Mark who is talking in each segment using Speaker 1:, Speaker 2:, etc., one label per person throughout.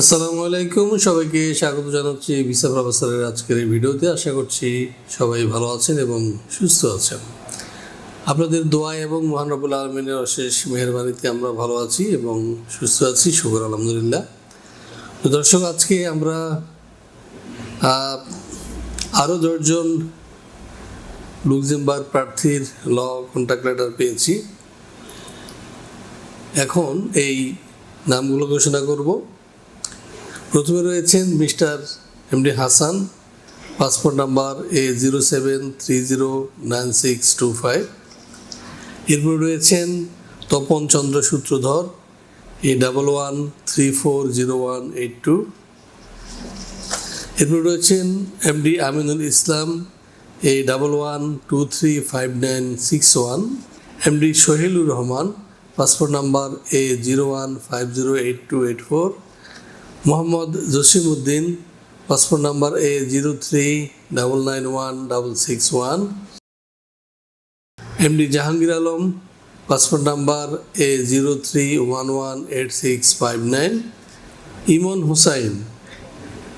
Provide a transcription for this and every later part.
Speaker 1: আসসালামু আলাইকুম, সবাইকে স্বাগত জানাচ্ছি ভিসা প্রফেসরের আজকের এই ভিডিওতে। আশা করছি সবাই ভালো আছেন এবং সুস্থ আছেন। আপনাদের দোয়া এবং মহান রবুল আলমিনের অশেষ মেহরবানিতে আমরা ভালো আছি এবং সুস্থ আছি, শুকর, আলহামদুলিল্লাহ। তো দর্শক, আজকে আমরা আরও দশজন লুক্সেমবার্গ প্রার্থীর ল কন্ট্যাক্ট লেটার পেয়েছি। এখন এই নামগুলো ঘোষণা করব। প্রথমে রয়েছেন mister MD Hasan, passport number A zero seven three zero nine six two five এরপর রয়েছেন Tapan Chandra Sutradhar A double one three four zero one eight two এরপর রয়েছেন MD Aminul Islam A double one two three five nine six one MD Sohelur Rahman, passport number A zero one five zero eight two eight four Mohammad Jasim Uddin passport number A zero three double nine one double six one. MD Jahangir Alam, passport number A zero three one one eight six five nine. Emon Hussain,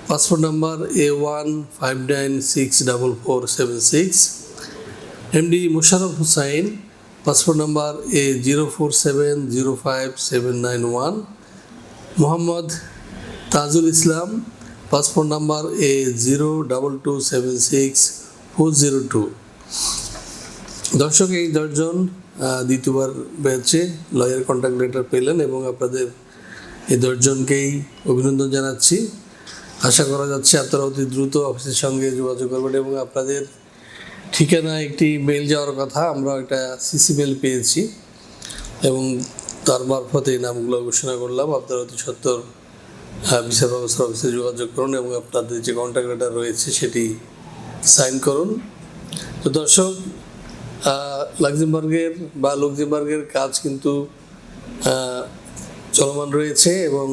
Speaker 1: passport number A one five nine six double four seven six. MD Musharraf Hussain, passport number A zero four seven zero five seven nine one. Mohammad Tajul Islam, passport number A zero double two seven six four zero two. দর্শক, এই দশজন দ্বিতীয়বার ব্যাচে lawyer contact letter পেলেন এবং আপনাদের এই দশজনকেই অভিনন্দন জানাচ্ছি। আশা করা যাচ্ছে আপনারা অতি দ্রুত অফিসের সঙ্গে যোগাযোগ করবেন এবং আপনাদের ঠিকানা একটি মেল যাওয়ার কথা, আমরা একটা সিসি মেল পেয়েছি এবং তার মারফতে এই নামগুলো ঘোষণা করলাম। আপনারা অতি সত্তর বিচার ব্যবস্থার অফিসে যোগাযোগ করুন এবং আপনাদের যে কন্ট্যাক্ট লেটার রয়েছে সেটি সাইন করুন। তো দর্শক আহ, লাক্সেমবার্গের বা লুক্সেমবার্গের কাজ কিন্তু চলমান রয়েছে এবং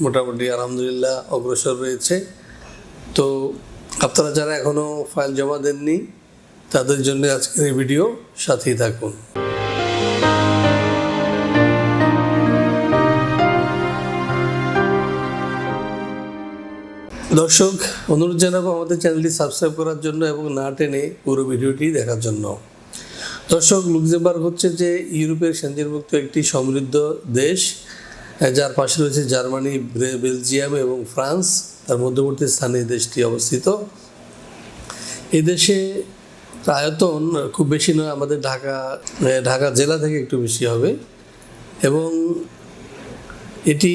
Speaker 1: মোটামুটি আলহামদুলিল্লাহ অগ্রসর রয়েছে। তো আপনারা যারা এখনও ফাইল জমা দেননি তাদের জন্য আজকের এই ভিডিও সাথেই থাকুন। দর্শক, অনুরোধ জানাব আমাদের চ্যানেলটি সাবস্ক্রাইব করার জন্য এবং না টেনে পুরো ভিডিওটি দেখার জন্য। দর্শক, লুক্সেমবার্গ হচ্ছে যে ইউরোপের সেঞ্চুরিভুক্ত একটি সমৃদ্ধ দেশ, যার পাশে রয়েছে জার্মানি বেলজিয়াম এবং ফ্রান্স। তার মধ্যবর্তী স্থানে দেশটি অবস্থিত। এই দেশে আয়তন খুব বেশি নয়, আমাদের ঢাকা ঢাকা জেলা থেকে একটু বেশি হবে এবং এটি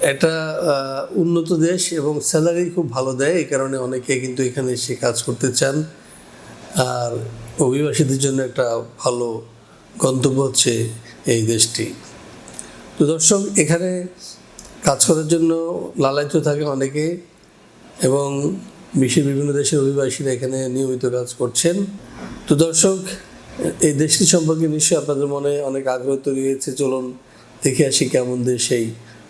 Speaker 1: আহ, উন্নত দেশ এবং স্যালারি খুব ভালো দেয় এই কারণে অনেকে কিন্তু এখানে এসে কাজ করতে চান। আর অভিবাসীদের জন্য একটা ভালো গন্তব্য হচ্ছে এই দেশটি। তো দর্শক এখানে কাজ করার জন্য লালায়িত থাকে অনেকে এবং বিশ্বের বিভিন্ন দেশের অভিবাসীরা এখানে নিয়মিত কাজ করছেন। তো দর্শক এই দেশটি সম্পর্কে নিশ্চয়ই আপনাদের মনে অনেক আগ্রহ তৈরি হয়েছে। চলুন দেখে আসি কেমন দেশ এই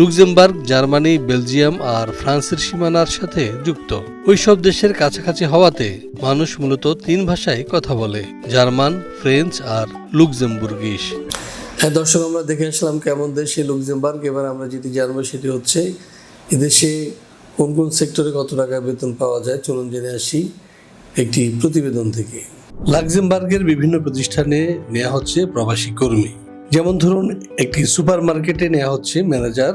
Speaker 2: Luxembourg, Germany, Belgium আর ফ্রান্সের সীমানার সাথে যুক্ত। ওইসব দেশের কাছাকাছি হওয়াতে মানুষ মূলত তিন ভাষায় কথা বলে, জার্মান, ফ্রেঞ্চ আর লুক্সেমবুর্গিশ।
Speaker 1: হ্যাঁ দর্শক, আমরা দেখে আসলাম কেমন দেশ লুক্সেমবার্গ, এবার আমরা যেটি জানব সেটি হচ্ছে, এদেশে কোন কোন সেক্টরে কত টাকা বেতন পাওয়া যায়? চলুন জেনে আসি একটি প্রতিবেদন থেকে। লাক্সেমবার্গের বিভিন্ন প্রতিষ্ঠানে নেওয়া হচ্ছে প্রবাসী কর্মী। যেমন ধরুন, একটি সুপার মার্কেটে নেওয়া হচ্ছে ম্যানেজার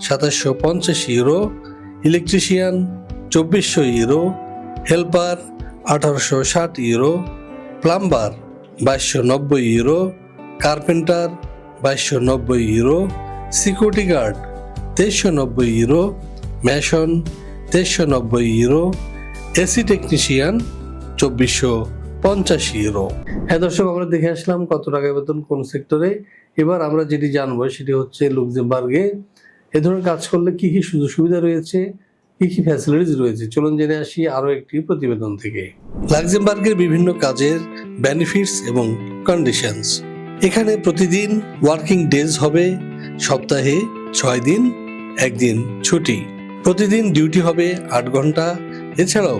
Speaker 1: সাতাশশো পঞ্চাশ ইউরো ইলেকট্রিশিয়ান চব্বিশশো ইউরো হেল্পার আঠারোশো ষাট ইউরো প্লাম্বার বাইশশো নব্বই ইউরো কার্পেন্টার বাইশশো নব্বই ইউরো সিকিউরিটি গার্ড তেইশশো নব্বই ইউরো ম্যাশন তেইশশো নব্বই ইউরো এসি টেকনিশিয়ান চব্বিশশো পঞ্চাশ ইউরো হ্যাঁ দর্শক, আমরা দেখে আসলাম কত টাকা বেতন কোন সেক্টরে এবার আমরা যেটি জানব, সেটি হচ্ছে লুক্সেমবার্গে এ ধরনের কাজ করলে কি কি সুযোগ সুবিধা রয়েছে? কি কি ফ্যাসিলিটিস রয়েছে? চলুন জেনে আসি আরও একটি প্রতিবেদন থেকে। লাক্সেমবার্গের বিভিন্ন কাজের বেনিফিটস এবং কন্ডিশনস এখানে প্রতিদিন ওয়ার্কিং ডেজ হবে, সপ্তাহে ছয় দিন, একদিন ছুটি। প্রতিদিন ডিউটি হবে আট ঘণ্টা, এছাড়াও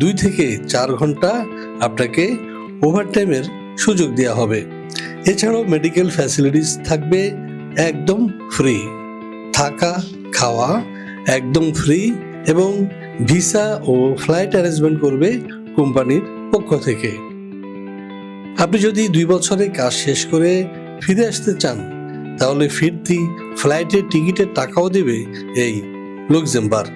Speaker 1: দুই থেকে চার ঘণ্টা আপনাকে ওভারটাইমের সুযোগ দেওয়া হবে। এছাড়াও মেডিকেল ফ্যাসিলিটিস থাকবে একদম ফ্রি থাকা, খাওয়া একদম ফ্রি এবং ভিসা ও ফ্লাইট অ্যারেঞ্জমেন্ট করবে কোম্পানির পক্ষ থেকে। আপনি যদি দুই বছরে কাজ শেষ করে ফিরে আসতে চান, তাহলে ফিরতি ফ্লাইটের টিকিটের টাকাও দেবে এই লুক্সেমবার্গ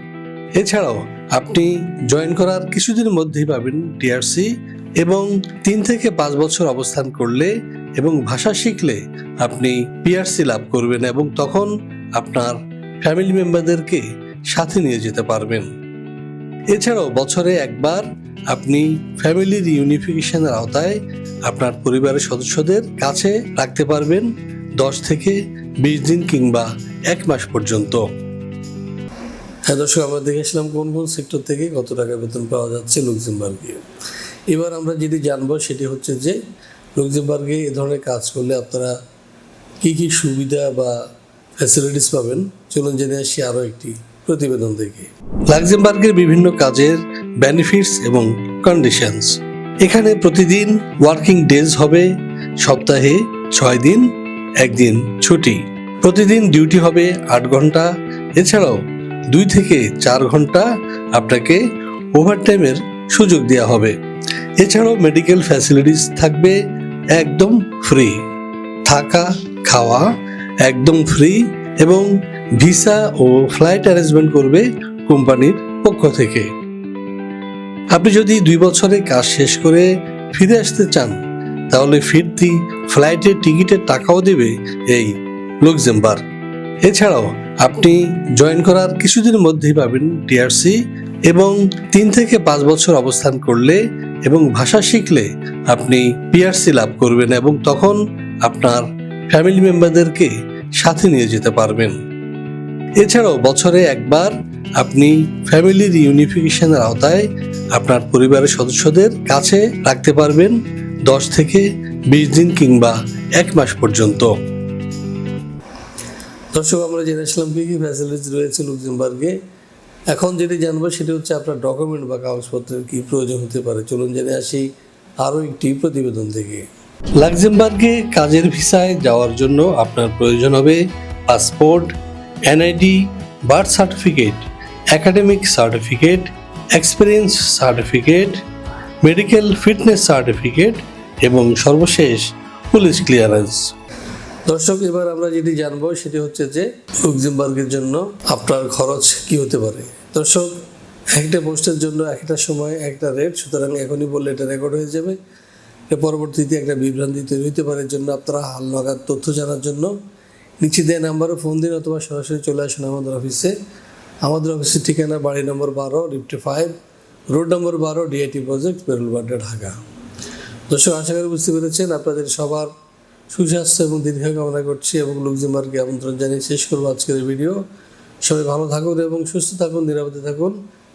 Speaker 1: এছাড়াও আপনি জয়েন করার কিছুদিনের মধ্যেই পাবেন টিআরসি এবং তিন থেকে পাঁচ বছর অবস্থান করলে এবং ভাষা শিখলে আপনি পিআরসি লাভ করবেন এবং তখন আপনার ফ্যামিলি মেম্বারদেরকে সাথে নিয়ে যেতে পারবেন। এছাড়াও বছরে একবার আপনি ফ্যামিলির ইউনিফিকেশনের আওতায় আপনার পরিবারের সদস্যদের কাছে রাখতে পারবেন দশ থেকে বিশ দিন কিংবা এক মাস পর্যন্ত। হ্যাঁ দর্শক, আমরা দেখেছিলাম কোন কোন সেক্টর থেকে কত টাকা বেতন পাওয়া যাচ্ছে লুক্সেমবার্গে। এবার আমরা যেটি জানব সেটি হচ্ছে যে লুক্সেমবার্গে এ ধরনের কাজ করলে আপনারা কি কি সুবিধা বা ফ্যাসিলিটিস পাবেন। চলুন জেনে আসি আরও একটি প্রতিবেদন থেকে লাক্সেমবার্গের বিভিন্ন কাজের বেনিফিটস এবং কন্ডিশনস এখানে প্রতিদিন ওয়ার্কিং ডেজ হবে, সপ্তাহে ছয় দিন, একদিন ছুটি। প্রতিদিন ডিউটি হবে আট ঘণ্টা, এছাড়াও দুই থেকে চার ঘণ্টা আপনাকে ওভারটাইমের সুযোগ দেওয়া হবে। এছাড়াও মেডিকেল ফ্যাসিলিটিস থাকবে একদম ফ্রি থাকা, খাওয়া একদম ফ্রি এবং ভিসা ও ফ্লাইট অ্যারেঞ্জমেন্ট করবে কোম্পানির পক্ষ থেকে। আপনি যদি দুই বছরে কাজ শেষ করে ফিরে আসতে চান, তাহলে ফিরতি ফ্লাইটের টিকিটের টাকাও দেবে এই লুক্সেমবার্গ এছাড়াও আপনি জয়েন করার কিছুদিনের মধ্যেই পাবেন টিআরসি এবং তিন থেকে পাঁচ বছর অবস্থান করলে এবং ভাষা শিখলে আপনি পিআরসি লাভ করবেন এবং তখন আপনার ফ্যামিলি মেম্বারদেরকে সাথে নিয়ে যেতে পারবেন। এছাড়াও বছরে একবার আপনি ফ্যামিলির ইউনিফিকেশনের আওতায় আপনার পরিবারের সদস্যদের কাছে রাখতে পারবেন দশ থেকে বিশ দিন কিংবা এক মাস পর্যন্ত। দর্শক, আমরা জেনেছিলাম কি কি ফ্যাসিলিটি রয়েছে লুক্সেমবার্গে। এখন যেটি জানব সেটি হচ্ছে আপনার ডকুমেন্ট বা কাগজপত্রের কী প্রয়োজন হতে পারে। চলুন জেনে আসি আরও একটি প্রতিবেদন থেকে। লাক্সেমবার্গে কাজের ভিসায় যাওয়ার জন্য আপনার প্রয়োজন হবে passport, NID, birth certificate, academic certificate, experience certificate, medical fitness certificate এবং সর্বশেষ পুলিশ ক্লিয়ারেন্স। দর্শক, এবার আমরা যেটি জানব সেটি হচ্ছে যে লুক্সেমবার্গের জন্য আপনার খরচ কি হতে পারে। দর্শক, একটা পোস্টের জন্য একটা সময়, একটা রেট, সুতরাং এখনই বললে এটা রেকর্ড হয়ে যাবে। পরবর্তীতে একটা বিভ্রান্তি তৈরি হতে পারে জন্য আপনারা হাল নাগাদ তথ্য জানার জন্য নিচে দেওয়া নাম্বারে ফোন দিন অথবা সরাসরি চলে আসুন আমাদের অফিসে। আমাদের অফিসের ঠিকানা বাড়ি নম্বর বারো নিফটি ফাইভ, রোড নম্বর বারো ডিআইটি প্রজেক্ট পেরুলবাড্ডা ঢাকা। দর্শক, আশা করি বুঝতে পেরেছেন, আপনাদের সবার সুস্বাস্থ্য এবং দীর্ঘ কামনা করছি এবং লুকজিমার্কে আমন্ত্রণ জানিয়ে শেষ করব আজকের ভিডিও। সবাই ভালো থাকুন এবং সুস্থ থাকুন, নিরাপদে থাকুন।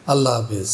Speaker 1: আল্লাহ হাফিজ।